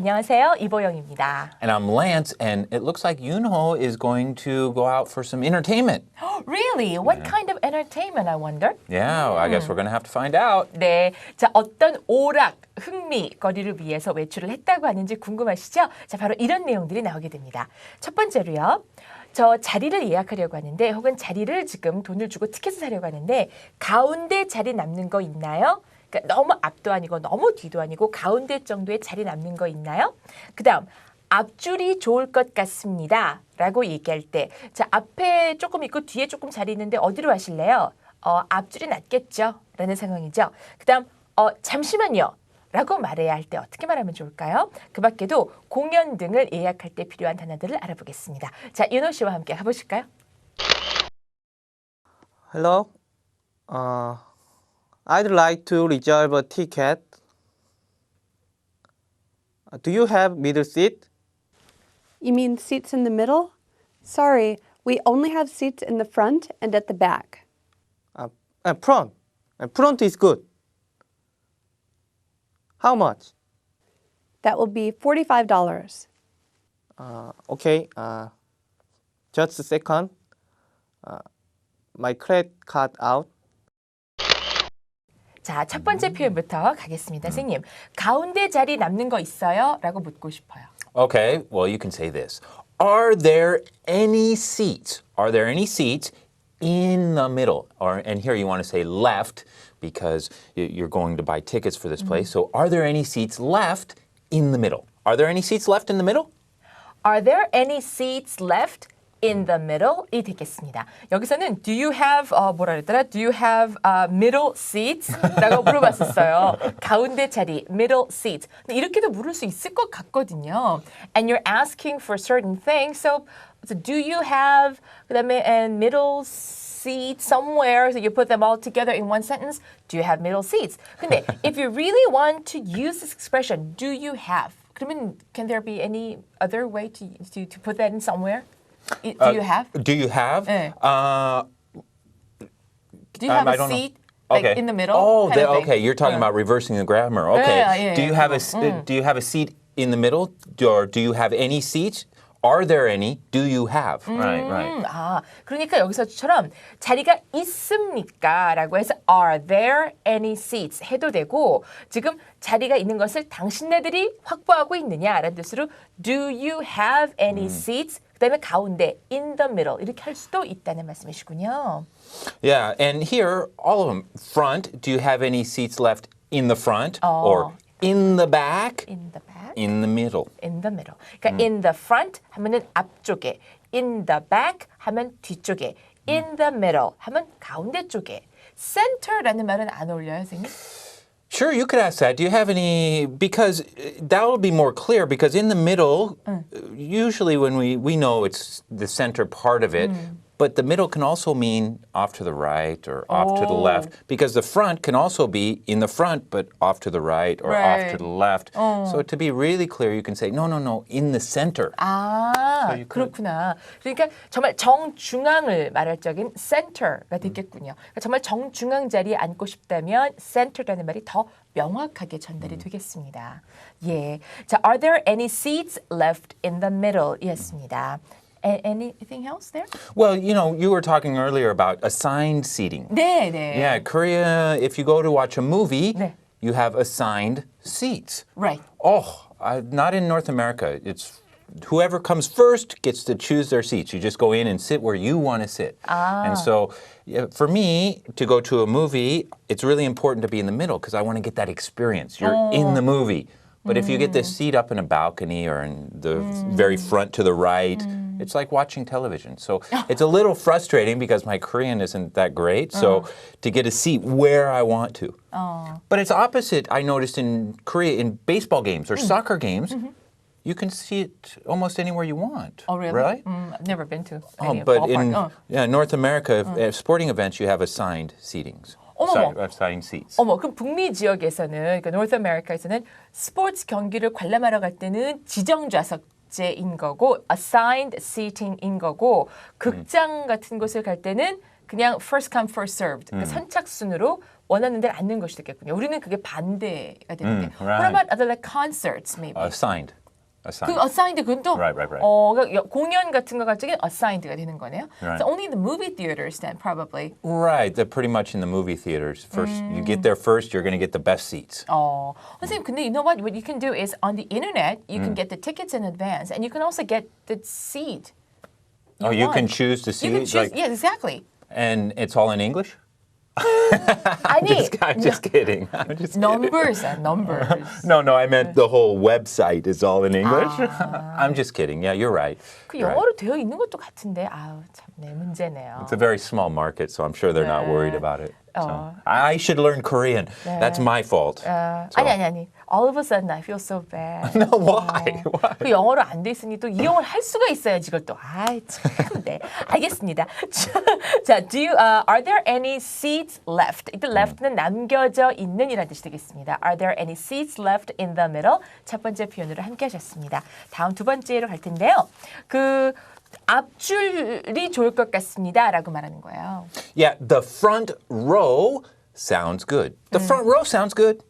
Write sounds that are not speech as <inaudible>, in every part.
안녕하세요. 이보영입니다. And I'm Lance, and it looks like Yunho is going to go out for some entertainment. Really? What kind of entertainment, I wonder? Yeah, I guess we're going to have to find out. 네. 자, 어떤 오락, 흥미, 거리를 위해서 외출을 했다고 하는지 궁금하시죠? 자, 바로 이런 내용들이 나오게 됩니다. 첫 번째로요. 저 자리를 예약하려고 하는데 혹은 자리를 지금 돈을 주고 티켓을 사려고 하는데 가운데 자리 남는 거 있나요? 그러니까 너무 앞도 아니고 너무 뒤도 아니고 가운데 정도의 자리 남는 거 있나요? 그 다음 앞줄이 좋을 것 같습니다. 라고 얘기할 때, 자, 앞에 조금 있고 뒤에 조금 자리 있는데 어디로 하실래요? 어, 앞줄이 낫겠죠? 라는 상황이죠. 그 다음, 어, 잠시만요. 라고 말해야 할 때 어떻게 말하면 좋을까요? 그 밖에도 공연 등을 예약할 때 필요한 단어들을 알아보겠습니다. 자, 윤호 씨와 함께 가보실까요? Hello. Uh, I'd like to reserve a ticket. Uh, Do you have middle seat? You mean seats in the middle? Sorry, we only have seats in the front and at the back. Uh, uh, front. Uh, front is good. How much? That will be $45. Uh, okay. Uh, just a second. Uh, my credit card out. 자, 첫 번째 표현부터 가겠습니다. 선생님, 가운데 자리 남는 거 있어요? 라고 묻고 싶어요. Okay, well, you can say this Are there any seats? Are there any seats in the middle? Or, and here you want to say left because y- you're going to buy tickets for this place. So, are there any seats left in the middle? Are there any seats left in the middle? Are there any seats left in the middle? 이 되겠습니다. 여기서는 do you have 어, 뭐라 그랬더라? Do you have uh, middle seats? 라고 물어봤었어요. <laughs> 가운데 자리 middle seats. 근데 이렇게도 물을 수 있을 것 같거든요. And you're asking for certain things. So, so do you have 그다음에 and middle seat somewhere so you put them all together in one sentence? Do you have middle seats? 근데 <laughs> if you really want to use this expression, do you have? 그러면 can there be any other way to to, to put that in somewhere? I- Do you have? Do you have? 네. Uh, Do you Um, have I a don't know. seat like okay. in the middle? Oh, kind the- of thing? okay. You're talking Yeah. about reversing the grammar. Okay. yeah, yeah, do you yeah. have a s- uh, Do you have a seat in the middle, or do you have any seats? Are there any? Do you have? Right, right. 음, 아, 그러니까 여기서처럼 자리가 있습니까? 라고 해서 are there any seats 해도 되고 지금 자리가 있는 것을 당신네들이 확보하고 있느냐라는 뜻으로 do you have any seats? 그다음에 가운데 in the middle 이렇게 할 수도 있다는 말씀이시군요. Yeah, and here all of them. Front. Do you have any seats left in the front, Oh. or in the back? in the back. In the middle. in the middle. 그러니까 in the front 하면은 앞쪽에, in the back 하면 뒤쪽에, in the middle 하면 가운데 쪽에. center라는 말은 안 어울려요, 선생님? Sure, you could ask that. Do you have any? Because that will be more clear. Because in the middle, uh, usually when we we know it's the center part of it, but the middle can also mean off to the right or off to the left. Because the front can also be in the front, but off to the right or off Right. to the left. So to be really clear, you can say no, no, no, in the center. 아, 그렇구나. 그러니까 정말 정중앙을 말할 적인 center가 되겠군요. 그러니까 정말 정중앙 자리에 앉고 싶다면 center라는 말이 더 명확하게 전달이 되겠습니다. 예. 자, are there any seats left in the middle? 이었습니다. A- anything else there? Well, you know, you were talking earlier about assigned seating. 네, 네. Yeah, Korea, if you go to watch a movie, 네. you have assigned seats. Right. Oh, I, not in North America. It's whoever comes first gets to choose their seats. You just go in and sit where you want to sit. And so, yeah, for me to go to a movie, it's really important to be in the middle because I want to get that experience. You're in the movie. But if you get this seat up in a balcony or in the very front to the right, it's like watching television. So <gasps> it's a little frustrating because my Korean isn't that great. So to get a seat where I want to. But it's opposite. I noticed in Korea in baseball games or soccer games, you can see it almost anywhere you want. Oh, really? Right? Mm, I've never been to Oh, any but ballpark. in 어. yeah, North America, at sporting events, you have assigned seatings, 어머머. Assi- assigned seats. 어머, 그럼 북미 지역에서는 그러니까 노스 아메리카에서는 스포츠 경기를 관람하러 갈 때는 지정 좌석 제인 거고 assigned seating인 거고 극장 같은 곳을 갈 때는 그냥 first come first served 음. 그러니까 선착순으로 원하는 데를 앉는 것이 됐겠군요. 우리는 그게 반대가 되는데. 음. What about other like concerts maybe? Assigned. Assigned. 그 assigned 그건 또 Right, right, right. 어, 그러니까 여- 공연 같은 거 같은 게 assigned가 되는 거네요. Right. So only the movie theaters then probably. Right, they're pretty much in the movie theaters. First, you 음. get there first, you're going to get the best seats. 어, 선생님 근데 you know what? What you can do is on the internet you 음. can get the tickets in advance and you can also get the seat. oh, you can want. choose to see You can it, choose. like- yeah, exactly. and it's all in English. 아니, <laughs> I'm just kidding. <laughs> I'm just kidding. numbers and numbers. <laughs> No, no, I meant the whole website is all in English. I'm just kidding. Yeah, you're right. 그 You're right. 영어로 되어 있는 것도 같은데 아우 참네 문제네요. It's a very small market, so I'm sure they're not worried about it. So, Oh. I should learn Korean. That's my fault. 아, So- 아니 아니 아니. All of a sudden I feel so bad. No, why? 어, Why? 그 영어로 안 돼 있으니 또이 영어를 할 수가 있어야지 이걸 또. 아이 참. 네. 알겠습니다. 자, do you, uh, are there any seats left? 이때 left는 남겨져 있는이라는 뜻이 되겠습니다. Are there any seats left in the middle? 첫 번째 표현으로 함께 하셨습니다. 다음 두 번째로 갈 텐데요. 그 앞줄이 좋을 것 같습니다라고 말하는 거예요. Yeah, the front row sounds good. The front row sounds good.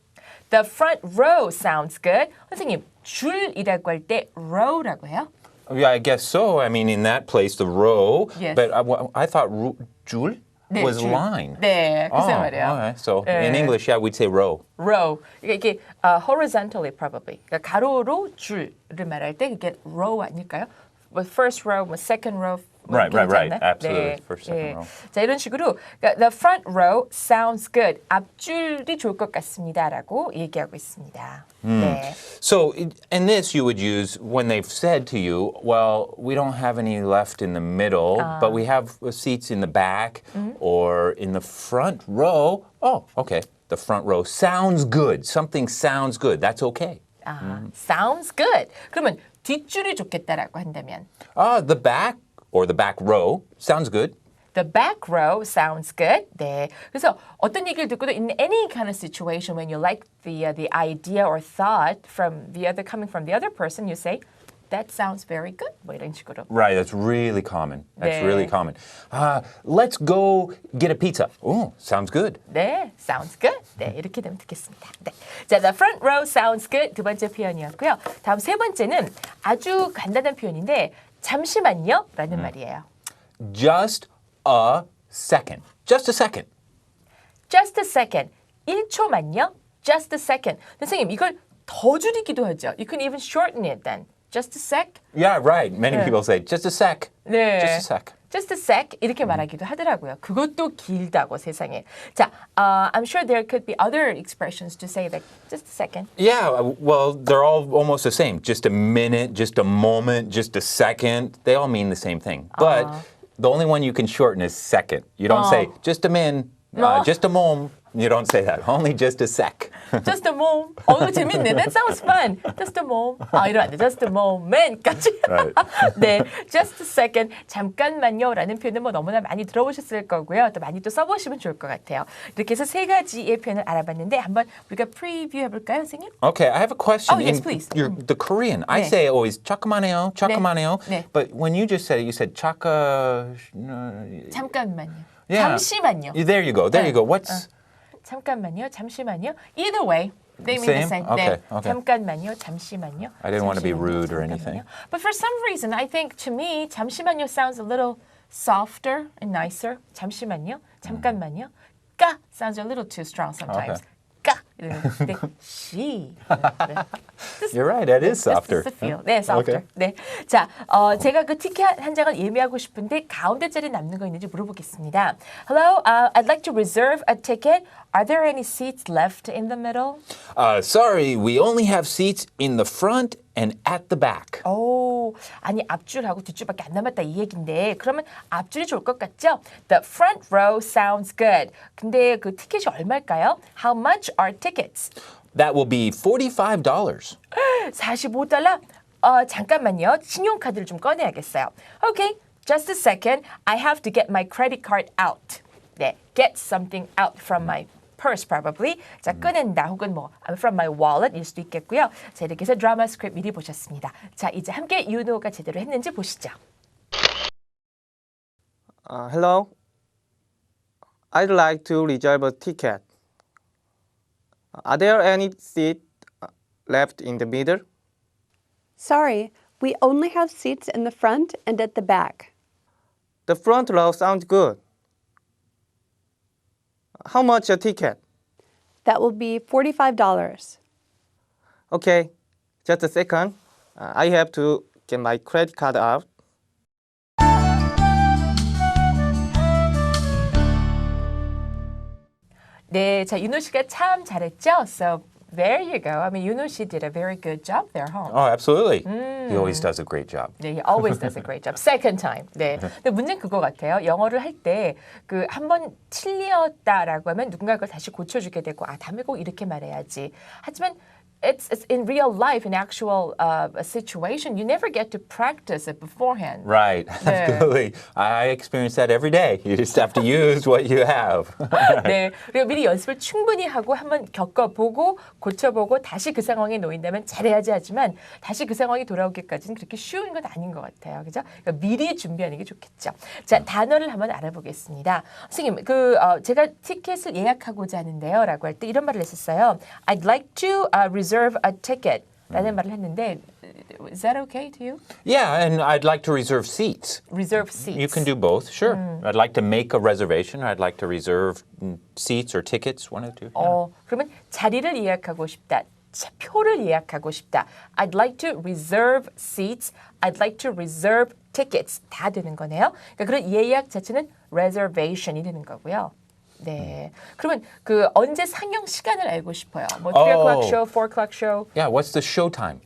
The front row sounds good. 선생님, 줄이라고 할 때 row라고 해요? Yeah, I guess so. I mean, in that place, the row. Yes. But I, I thought ru- 줄 네, was 줄. line. 네, Oh, 글쎄 말이에요. all right. So in 네. English, yeah, we'd say row. row. 이게, 이게 uh, horizontally probably. 그러니까 가로로 줄을 말할 때 그게 row 아닐까요? 뭐 first row, 뭐 second row. 뭐 Right, right, 이렇게 right. 하지 않나요? Absolutely. First, second row. 자 이런 식으로 그러니까 the front row sounds good. 앞줄이 좋을 것 같습니다라고 얘기하고 있습니다. 음. 네. So in in this, you would use when they've said to you, well, we don't have any left in the middle, but we have uh, seats in the back or in the front row. Oh, okay. The front row sounds good. Something sounds good. That's okay. 아, sounds good. 그러면 뒷줄이 좋겠다라고 한다면 Ah, the back or the back row sounds good. The back row sounds good. 네. 그래서 어떤 얘기를 듣고도 in any kind of situation when you like the uh, the idea or thought from the other coming from the other person, you say that sounds very good. 뭐 이런 식으로. Right, that's really common. That's 네. really common. Uh, let's go get a pizza. Oh, sounds good. 네, sounds good. 네, 이렇게 되면 듣겠습니다. 네. 자, the front row sounds good 두 번째 표현이었고요. 다음 세 번째는 아주 간단한 표현인데 잠시만요 라는 말이에요. Just a second. Just a second. Just a second. 1초만요. Just a second. 선생님, 이걸 더 줄이기도 하죠. You can even shorten it then. Just a sec. Yeah, right. Many people say just a sec. 네. Just a sec. Just a sec 이렇게 말하기도 하더라고요. 그것도 길다고 세상에. 자, uh, I'm sure there could be other expressions to say that just a second. Yeah, uh, well, they're all almost the same. Just a minute, just a moment, just a second. They all mean the same thing. But the only one you can shorten is second. You don't say just a min, uh, No. just a mom. You don't say that. Only just a sec. Just a moment. 어, 이거 재밌네. That sounds fun. Just a moment. 아, 이러면 안 돼. Just a moment까지. Right. 네. Just a second. 잠깐만요. 라는 표현은 뭐 너무나 많이 들어보셨을 거고요. 또 많이 또 써보시면 좋을 것 같아요. 이렇게 해서 세 가지의 표현을 알아봤는데 한번 우리가 프리뷰 해볼까요, 선생님? Okay, I have a question. Oh, yes, please. Your, the Korean, I 네. say always chakamaneo, chakamaneo. 네. But when you just said it, you said uh, 잠깐만요. Yeah. 잠시만요. There you go. There you 네. go. What's 잠깐만요. 잠시만요. Either way. They mean the Same? same. Okay, 네. okay. 잠깐만요. 잠시만요. I didn't want to be 잠시만요, rude or 잠깐만요. anything. But for some reason, I think to me, 잠시만요 sounds a little softer and nicer. 잠시만요. 잠깐만요. 까 sounds a little too strong sometimes. Okay. 까 이러는데 she. <laughs> You're right. That is Just softer. the feel. 네, softer. Okay. 네. 자, 어, 제가 그 티켓 한 장을 예매하고 싶은데 가운데 자리 남는 거 있는지 물어보겠습니다. Hello, uh, I'd like to reserve a ticket. Are there any seats left in the middle? Uh, sorry, we only have seats in the front and at the back. 오, 아니 앞줄하고 뒷줄밖에 안 남았다 이 얘긴데 그러면 앞줄이 좋을 것 같죠? The front row sounds good. 근데 그 티켓이 얼마일까요? How much are tickets? That will be $45. 45달러? 어, 잠깐만요. 신용카드를 좀 꺼내야겠어요. Okay, just a second. I have to get my credit card out. 네, get something out from my purse probably. 자, 꺼낸다 혹은 뭐 from my wallet일 수도 있겠고요. 자, 이렇게 해서 드라마 스크립트 미리 보셨습니다. 자, 이제 함께 윤호가 제대로 했는지 보시죠. Uh, hello. I'd like to reserve a ticket. Are there any seats left in the middle? Sorry, we only have seats in the front and at the back. The front row sounds good. How much a ticket? That will be $45. Okay, just a second. Uh, I have to get my credit card out. 네, 자 윤호 씨가 참 잘했죠. So there you go. I mean, 윤호 씨 did a very good job there, huh? Oh, absolutely. He always does a great job. 네, he always does a great job. Second time. 네. 근데 문제는 그거 같아요. 영어를 할 때 그 한 번 틀렸다라고 하면 누군가 그걸 다시 고쳐주게 되고 아 다음에 꼭 이렇게 말해야지. 하지만 it's, it's in real life, in actual uh, situation, you never get to practice it beforehand. Right, 네. absolutely. I experience that every day. You just have to use what you have. 네, 그리고 미리 연습을 충분히 하고 한번 겪어보고 고쳐보고 다시 그 상황에 놓인다면 잘해야지 하지만 다시 그 상황이 돌아오기까지는 그렇게 쉬운 건 아닌 것 같아요. 그죠? 그러니까 미리 준비하는 게 좋겠죠. 자, 단어를 한번 알아보겠습니다. 선생님, 그 어, 제가 티켓을 예약하고자 하는데요라고 할 때 이런 말을 했었어요. I'd like to uh, reserve a ticket. 라는 말을 했는데 is that okay to you? yeah, and I'd like to reserve seats. Reserve seats. You can do both, sure. I'd like to make a reservation. I'd like to reserve mm, seats or tickets, one or two. yeah. 어, 그러면 자리를 예약하고 싶다. 차- 표를 예약하고 싶다. I'd like to reserve seats. I'd like to reserve tickets. 다 되는 거네요. 그러니까 그런 예약 자체는 reservation이 되는 거고요. 네. 그러면 그 언제 상영 시간을 알고 싶어요. 뭐 3 o'clock Oh. show, 4 o'clock show. Yeah, what's the show time?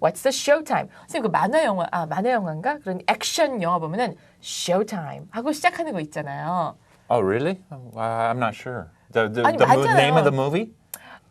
What's the show time? 선생님 그 만화 영화 아 만화 영화인가 그런 액션 영화 보면은 show time 하고 시작하는 거 있잖아요. Oh, really? Uh, I'm not sure. The, the, 아니, the 맞아요. name of the movie?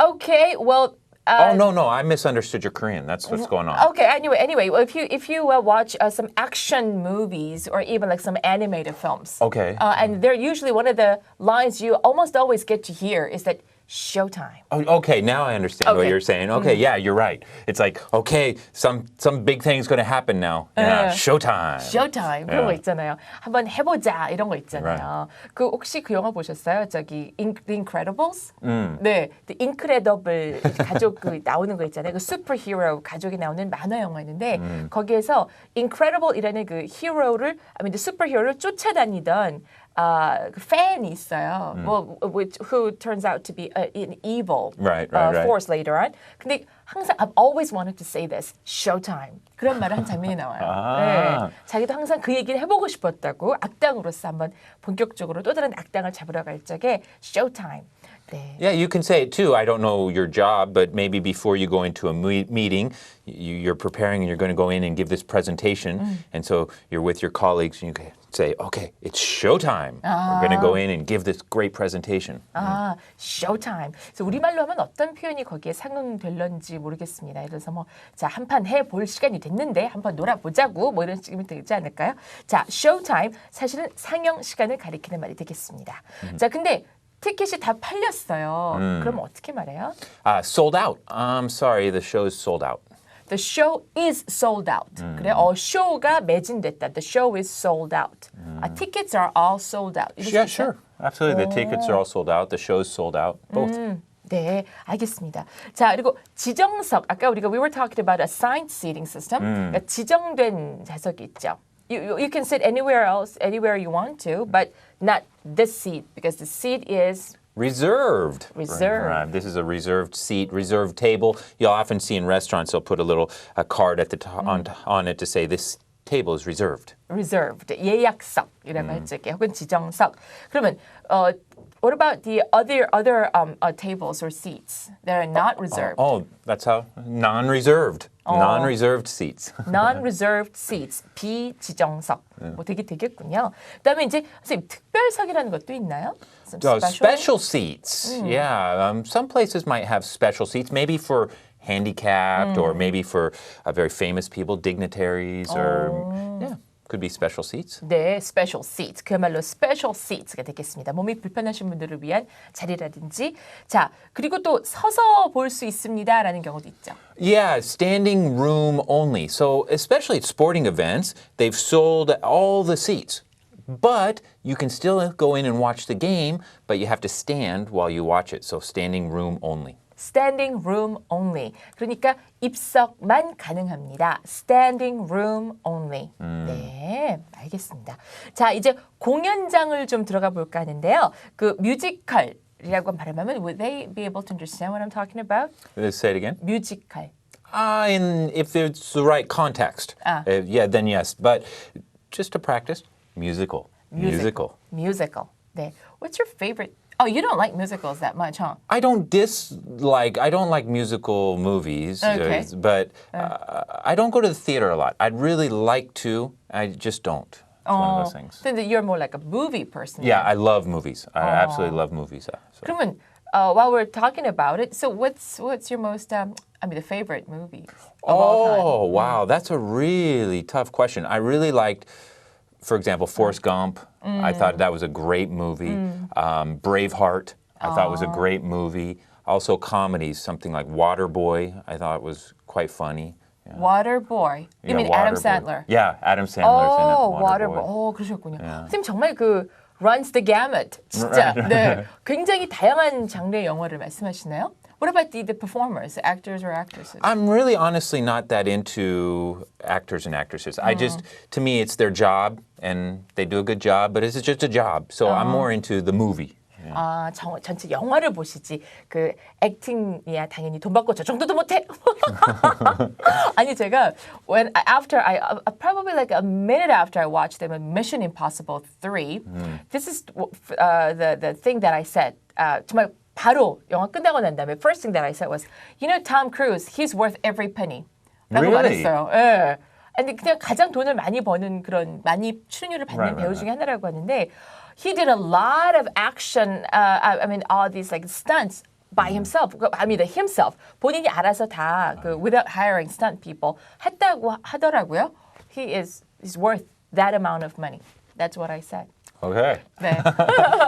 Okay, well. Uh, oh, no, no. I misunderstood your Korean. That's what's going on. Okay. Anyway, anyway, well, if you if you uh, watch uh, some action movies or even like some animated films, Okay. uh, and they're usually one of the lines you almost always get to hear is that showtime. Oh, okay, now I understand what Okay. you're saying. Okay, yeah, you're right. It's like, okay, some some big thing's going to happen now. Yeah, 네. showtime. showtime 그런 거 Yeah. 있잖아요. 한번 해보자 이런 거 있잖아요. 그 혹시 그 영화 보셨어요? 저기 In, The Incredibles? 네, The Incredible 가족 그 나오는 거 있잖아요. 그 슈퍼히어로 가족이 나오는 만화 영화였는데 거기에서 Incredible이라는 그 히어로를, I mean the superhero를 쫓아다니던 아, 그 팬이 있어요. 뭐 which who turns out to be a, an evil Right, right, uh, right. force later on. 근데 항상 I've always wanted to say this. Showtime. 그런 말을 한 장면이 나와요. <laughs> 아. 네. 자기도 항상 그 얘기를 해보고 싶었다고 악당으로서 한번 본격적으로 또 다른 악당을 잡으러 갈 적에 Showtime. 네. Yeah, you can say it too. I don't know your job, but maybe before you go into a me- meeting, you, you're preparing and you're going to go in and give this presentation. And so you're with your colleagues and you can Say, okay, it's showtime. We're going to go in and give this great presentation. 아, showtime. 그래서 우리말로 하면 어떤 표현이 거기에 상응될런지 모르겠습니다. 예를 들어서 뭐, 자, 한 판 해볼 시간이 됐는데 한번 놀아보자고 뭐 이런 식이면 되지 않을까요? 자, showtime. 사실은 상영 시간을 가리키는 말이 되겠습니다. 자, 근데 티켓이 다 팔렸어요. 그럼 어떻게 말해요? Uh, sold out. I'm sorry, the show is sold out. The show is sold out. 그래, 어, 쇼가 매진됐다. The show is sold out. 아, tickets are all sold out. 이럴 수 Yeah, 있어요? sure. Absolutely. The tickets are all sold out. The show's sold out. Both. 네, 알겠습니다. 자, 그리고 지정석. 아까 우리가 we were talking about assigned seating system. 그러니까 지정된 좌석이 있죠. You, you, you can sit anywhere else, anywhere you want to, but not this seat because the seat is Reserved. Reserved. Right. This is a reserved seat, reserved table. You'll often see in restaurants they'll put a little a card at the to- on, on it to say this table is reserved. reserved, 예약석이라고 할 적에 혹은 지정석. 그러면 어, what about the other other um, uh, tables or seats that are not reserved? Oh, that's how non-reserved. Non-reserved seats. <laughs> non-reserved seats, 비지정석. 뭐 되게 되겠군요. 그다음에 이제 선생님 특별석이라는 것도 있나요? Some Oh, special seats. Yeah, um, some places might have special seats, maybe for handicapped or maybe for uh, very famous people, dignitaries, or yeah, could be special seats. 네, special seats. 그야말로 special seats가 되겠습니다. 몸이 불편하신 분들을 위한 자리라든지. 자, 그리고 또 서서 볼 수 있습니다라는 경우도 있죠. Yeah, standing room only. So, especially at sporting events, they've sold all the seats. but you can still go in and watch the game, but you have to stand while you watch it. So standing room only. standing room only. 그러니까 입석만 가능합니다. standing room only. 네, 알겠습니다. 자, 이제 공연장을 좀 들어가 볼까 하는데요. 그 뮤지컬이라고 발음하면 would they be able to understand what I'm talking about? Let's say it again. 뮤지컬. Uh, in, if it's the right context, Ah. Uh, yeah, then yes. But just to practice, musical. Musical. Musical. 네. What's your favorite? Oh, you don't like musicals that much, huh? I don't dislike. I don't like musical movies, uh, Okay. but uh, I don't go to the theater a lot. I'd really like to. I just don't. It's one of those things. Then you're more like a movie person. Yeah, I love movies. I absolutely love movies. uh, so. 그러면 uh, while we're talking about it, so what's what's your most um, I mean the favorite movie of all time? Oh, wow. That's a really tough question. I really liked, for example, Forrest Gump. I thought that was a great movie. Um, Braveheart, I thought was a great movie. Also, comedies, something like Waterboy, I thought was quite funny. Yeah. Waterboy. You Yeah, mean Adam Waterboy. Sandler? Yeah, Adam Sandler's in it. 어, Waterboy. Waterboy. 어, 그러셨군요. 선생님 정말 그 runs the gamut. 진짜. 네. <laughs> 굉장히 다양한 장르의 영화를 말씀하시나요? What about the, the performers, actors or actresses? I'm really honestly not that into actors and actresses. I just, to me, it's their job and they do a good job, but it's just a job. So I'm more into the movie. 아, 정, 전체 영화를 보시지 그 액팅이야 당연히 돈 받고 저 정도도 못해. <laughs> 아니 제가 when after I uh, probably like a minute after I watched them in Mission Impossible 3, this is uh, the the thing that I said. 아, 정말 바로 영화 끝나고 난 다음에 first thing that I said was, you know, Tom Cruise, he's worth every penny. 라고 Really? 말했어요. 예. 아니 그냥 가장 돈을 많이 버는 그런 많이 출연료를 받는 Right, right, 배우 right. 중에 하나라고 하는데 he did a lot of action uh, I, I mean all these like stunts by himself I mean himself 본인이 알아서 다 그 without hiring stunt people 했다고 하더라고요 he is is worth that amount of money that's what I said Okay. <laughs> 네.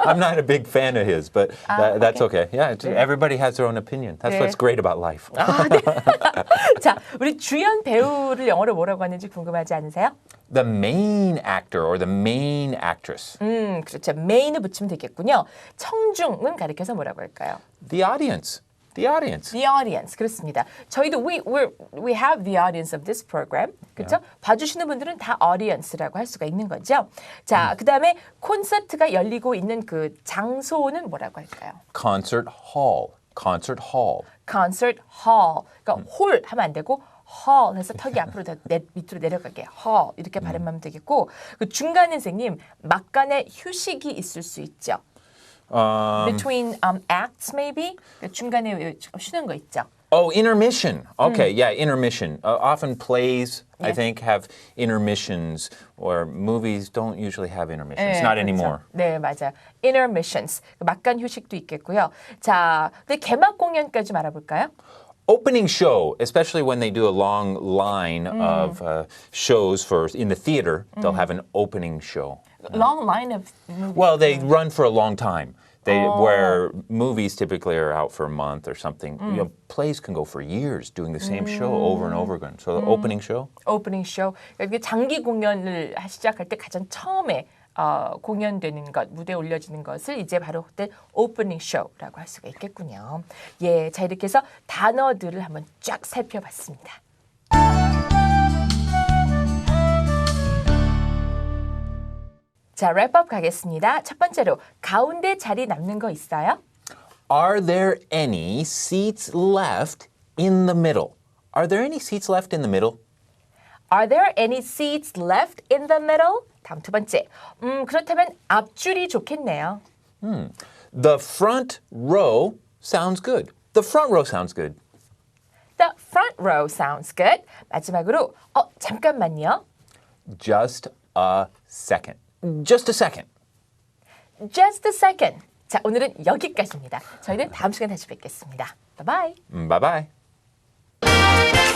I'm not a big fan of his, but that, that's okay. Yeah, it's, everybody has their own opinion. That's Yeah. what's great about life. <laughs> <laughs> 자 우리 주연 배우를 영어로 뭐라고 하는지 궁금하지 않으세요? the main actor or the main actress. 음 그렇죠 메인을 붙이면 되겠군요 청중은 가리켜서 뭐라고 할까요? The audience. The audience. The audience 그렇습니다. 저희도 we we we have the audience of this program. 그렇죠? 봐주시는 분들은 다 audience라고 할 수가 있는 거죠. 자, 그다음에 콘서트가 열리고 있는 그 장소는 뭐라고 할까요? Concert hall. Concert hall. Concert hall. 그러니까 홀 하면 안 되고 hall 해서 턱이 <laughs> 앞으로 더 내, 밑으로 내려가게 hall 이렇게 발음하면 되겠고 그 중간에 선생님 막간에 휴식이 있을 수 있죠. Between um, acts maybe 그 중간에 쉬는 거 있죠. Oh, intermission. Okay, yeah, intermission. Uh, often plays, I Yeah. think, have intermissions, or movies don't usually have intermissions. 네, Not 그렇죠. anymore. 네, 맞아요. Intermissions. 그 막간 휴식도 있겠고요. 자, 근데 개막 공연까지 알아볼까요? Opening show, especially when they do a long line of uh, shows for in the theater, they'll have an opening show. Long line of movies. Well, they run for a long time. They where movies typically are out for a month or something. You know, plays can go for years doing the same show over and over again. So the opening show. 쇼. 이게 장기 공연을 시작할 때 가장 처음에 어, 공연되는 것, 무대에 올려지는 것을 이제 바로 그때 오프닝 쇼라고 할 수가 있겠군요. 예, 자 이렇게 해서 단어들을 한번 쫙 살펴봤습니다. 자, 랩업 가겠습니다. 첫 번째로 가운데 자리 남는 거 있어요? Are there any seats left in the middle? Are there any seats left in the middle? Are there any seats left in the middle? 다음 두 번째. 음, 그렇다면 앞줄이 좋겠네요. The front row sounds good. The front row sounds good. The front row sounds good. 마지막으로 어 잠깐만요. Just a second. just a second. Just a second. 자, 오늘은 여기까지입니다. 저희는 다음 시간에 다시 뵙겠습니다. 바이바이. 바이바이. 음,